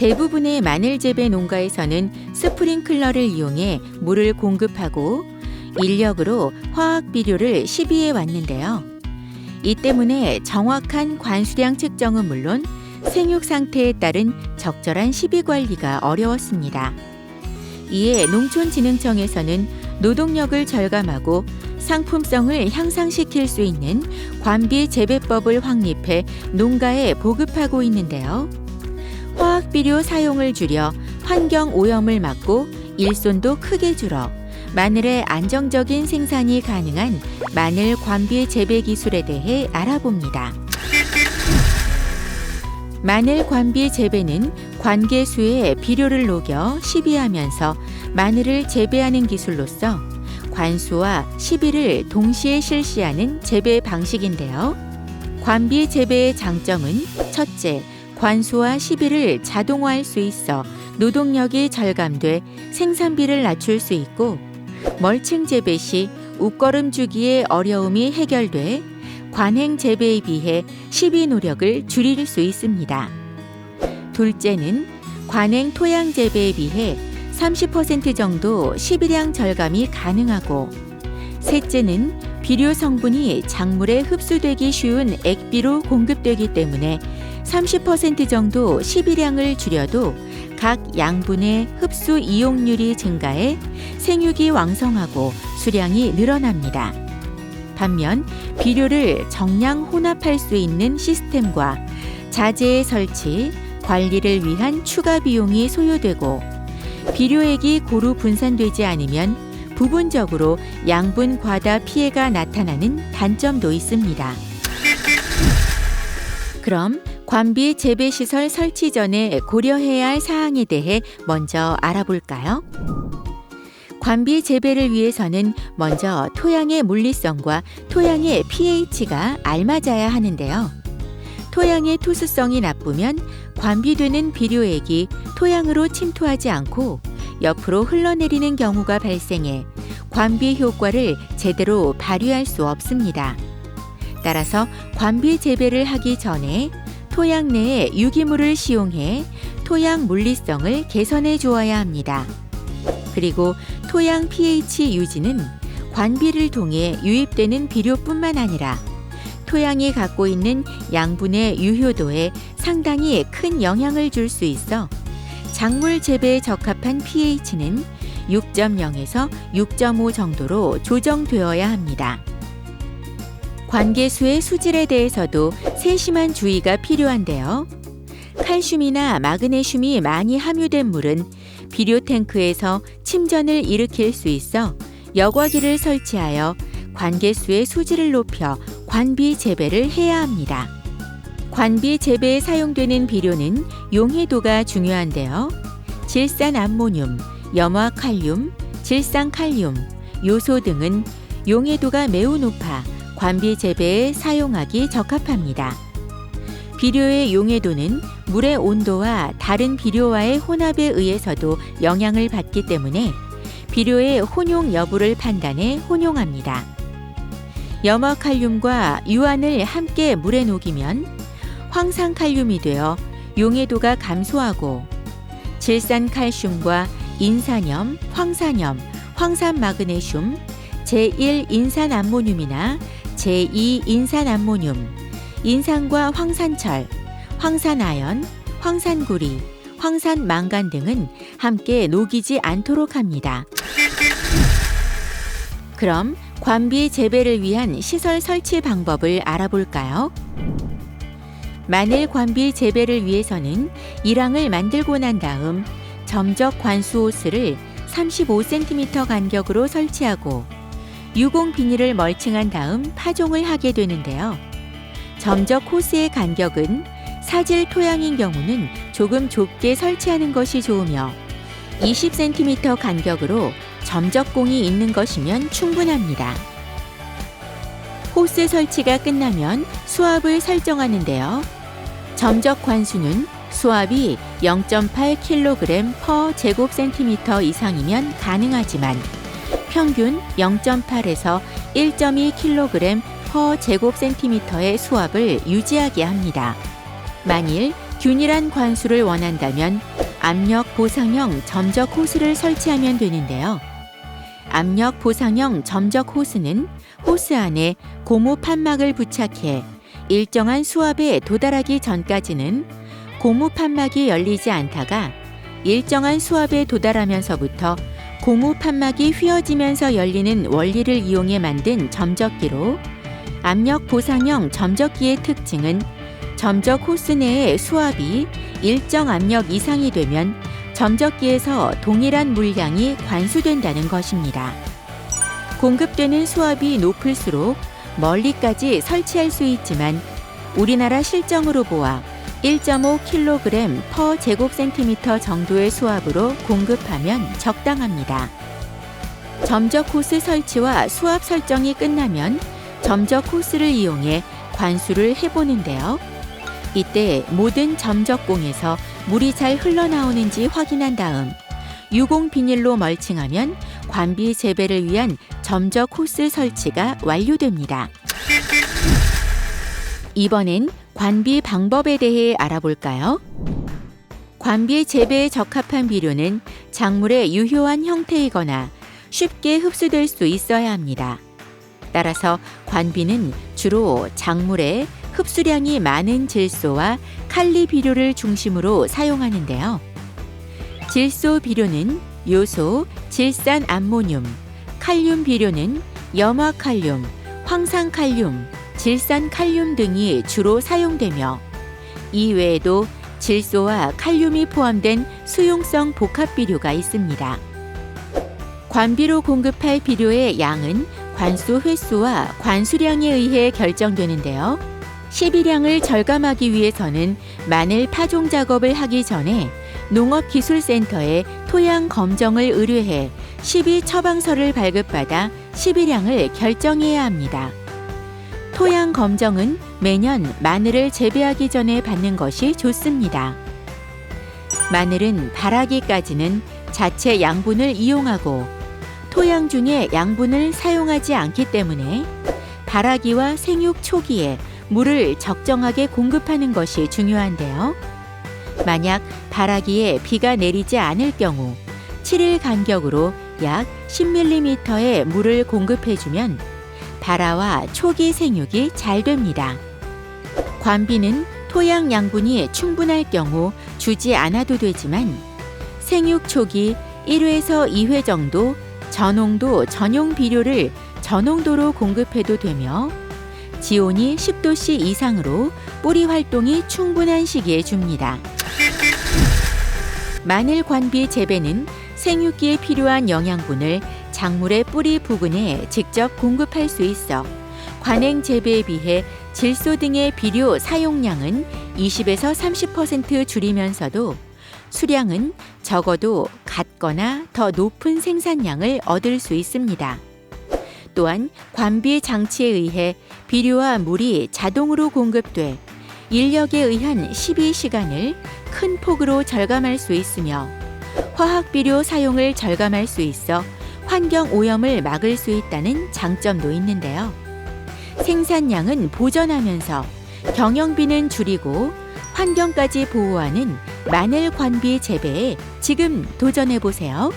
대부분의 마늘 재배 농가에서는 스프링클러를 이용해 물을 공급하고 인력으로 화학 비료를 시비해 왔는데요. 이 때문에 정확한 관수량 측정은 물론 생육 상태에 따른 적절한 시비 관리가 어려웠습니다. 이에 농촌진흥청에서는 노동력을 절감하고 상품성을 향상시킬 수 있는 관비 재배법을 확립해 농가에 보급하고 있는데요. 화학 비료 사용을 줄여 환경 오염을 막고 일손도 크게 줄어 마늘의 안정적인 생산이 가능한 마늘 관비 재배 기술에 대해 알아봅니다. 마늘 관비 재배는 관계수에 비료를 녹여 시비하면서 마늘을 재배하는 기술로서 관수와 시비를 동시에 실시하는 재배 방식인데요. 관비 재배의 장점은 첫째, 관수와 시비를 자동화할 수 있어 노동력이 절감돼 생산비를 낮출 수 있고 멀칭 재배 시 웃거름 주기의 어려움이 해결돼 관행 재배에 비해 시비 노력을 줄일 수 있습니다. 둘째는 관행 토양 재배에 비해 30% 정도 시비량 절감이 가능하고 셋째는 비료 성분이 작물에 흡수되기 쉬운 액비로 공급되기 때문에 30% 정도 시비량을 줄여도 각 양분의 흡수 이용률이 증가해 생육이 왕성하고 수량이 늘어납니다. 반면 비료를 정량 혼합할 수 있는 시스템과 자재의 설치, 관리를 위한 추가 비용이 소요되고 비료액이 고루 분산되지 않으면 부분적으로 양분 과다 피해가 나타나는 단점도 있습니다. 그럼 관비 재배 시설 설치 전에 고려해야 할 사항에 대해 먼저 알아볼까요? 관비 재배를 위해서는 먼저 토양의 물리성과 토양의 pH가 알맞아야 하는데요. 토양의 투수성이 나쁘면 관비되는 비료액이 토양으로 침투하지 않고 옆으로 흘러내리는 경우가 발생해 관비 효과를 제대로 발휘할 수 없습니다. 따라서 관비 재배를 하기 전에 토양 내에 유기물을 시용해 토양 물리성을 개선해 주어야 합니다. 그리고 토양 pH 유지는 관비를 통해 유입되는 비료뿐만 아니라 토양이 갖고 있는 양분의 유효도에 상당히 큰 영향을 줄 수 있어 작물 재배에 적합한 pH는 6.0에서 6.5 정도로 조정되어야 합니다. 관계수의 수질에 대해서도 세심한 주의가 필요한데요. 칼슘이나 마그네슘이 많이 함유된 물은 비료 탱크에서 침전을 일으킬 수 있어 여과기를 설치하여 관계수의 수질을 높여 관비 재배를 해야 합니다. 관비 재배에 사용되는 비료는 용해도가 중요한데요. 질산 암모늄, 염화 칼륨, 질산 칼륨, 요소 등은 용해도가 매우 높아 관비 재배에 사용하기 적합합니다. 비료의 용해도는 물의 온도와 다른 비료와의 혼합에 의해서도 영향을 받기 때문에 비료의 혼용 여부를 판단해 혼용합니다. 염화칼륨과 유안을 함께 물에 녹이면 황산칼륨이 되어 용해도가 감소하고 질산칼슘과 인산염, 황산염, 황산마그네슘, 제1인산암모늄이나 제2 인산암모늄, 인산과 황산철, 황산아연, 황산구리, 황산망간 등은 함께 녹이지 않도록 합니다. 그럼 관비 재배를 위한 시설 설치 방법을 알아볼까요? 마늘 관비 재배를 위해서는 일항을 만들고 난 다음 점적 관수 호스를 35cm 간격으로 설치하고 유공 비닐을 멀칭한 다음 파종을 하게 되는데요. 점적 호스의 간격은 사질 토양인 경우는 조금 좁게 설치하는 것이 좋으며 20cm 간격으로 점적공이 있는 것이면 충분합니다. 호스 설치가 끝나면 수압을 설정하는데요. 점적 관수는 수압이 0.8kg per 제곱센티미터 이상이면 가능하지만 평균 0.8에서 1.2kg per 제곱센티미터의 수압을 유지하게 합니다. 만일 균일한 관수를 원한다면 압력 보상형 점적 호스를 설치하면 되는데요. 압력 보상형 점적 호스는 호스 안에 고무 판막을 부착해 일정한 수압에 도달하기 전까지는 고무 판막이 열리지 않다가 일정한 수압에 도달하면서부터 고무 판막이 휘어지면서 열리는 원리를 이용해 만든 점적기로 압력 보상형 점적기의 특징은 점적 호스 내의 수압이 일정 압력 이상이 되면 점적기에서 동일한 물량이 관수된다는 것입니다. 공급되는 수압이 높을수록 멀리까지 설치할 수 있지만 우리나라 실정으로 보아 1.5kg 퍼 제곱센티미터 정도의 수압으로 공급하면 적당합니다. 점적 호스 설치와 수압 설정이 끝나면 점적 호스를 이용해 관수를 해보는데요. 이때 모든 점적공에서 물이 잘 흘러나오는지 확인한 다음 유공 비닐로 멀칭하면 관비 재배를 위한 점적 호스 설치가 완료됩니다. 이번엔 관비 방법에 대해 알아볼까요? 관비 재배에 적합한 비료는 작물의 유효한 형태이거나 쉽게 흡수될 수 있어야 합니다. 따라서 관비는 주로 작물에 흡수량이 많은 질소와 칼리 비료를 중심으로 사용하는데요. 질소 비료는 요소, 질산 암모늄, 칼륨 비료는 염화칼륨, 황산칼륨, 질산 칼륨 등이 주로 사용되며 이 외에도 질소와 칼륨이 포함된 수용성 복합 비료가 있습니다. 관비로 공급할 비료의 양은 관수 횟수와 관수량에 의해 결정되는데요. 시비량을 절감하기 위해서는 마늘 파종 작업을 하기 전에 농업기술센터에 토양 검정을 의뢰해 시비 처방서를 발급받아 시비량을 결정해야 합니다. 토양 검정은 매년 마늘을 재배하기 전에 받는 것이 좋습니다. 마늘은 발하기까지는 자체 양분을 이용하고 토양 중에 양분을 사용하지 않기 때문에 발하기와 생육 초기에 물을 적정하게 공급하는 것이 중요한데요. 만약 발하기에 비가 내리지 않을 경우 7일 간격으로 약 10mm의 물을 공급해주면 발화와 초기 생육이 잘 됩니다. 관비는 토양 양분이 충분할 경우 주지 않아도 되지만 생육 초기 1회에서 2회 정도 전홍도 전용 비료를 전홍도로 공급해도 되며 지온이 10도씨 이상으로 뿌리 활동이 충분한 시기에 줍니다. 마늘 관비 재배는 생육기에 필요한 영양분을 작물의 뿌리 부근에 직접 공급할 수 있어 관행 재배에 비해 질소 등의 비료 사용량은 20에서 30% 줄이면서도 수량은 적어도 같거나 더 높은 생산량을 얻을 수 있습니다. 또한 관비 장치에 의해 비료와 물이 자동으로 공급돼 인력에 의한 12시간을 큰 폭으로 절감할 수 있으며 화학 비료 사용을 절감할 수 있어 환경 오염을 막을 수 있다는 장점도 있는데요. 생산량은 보전하면서 경영비는 줄이고 환경까지 보호하는 마늘 관비 재배에 지금 도전해 보세요.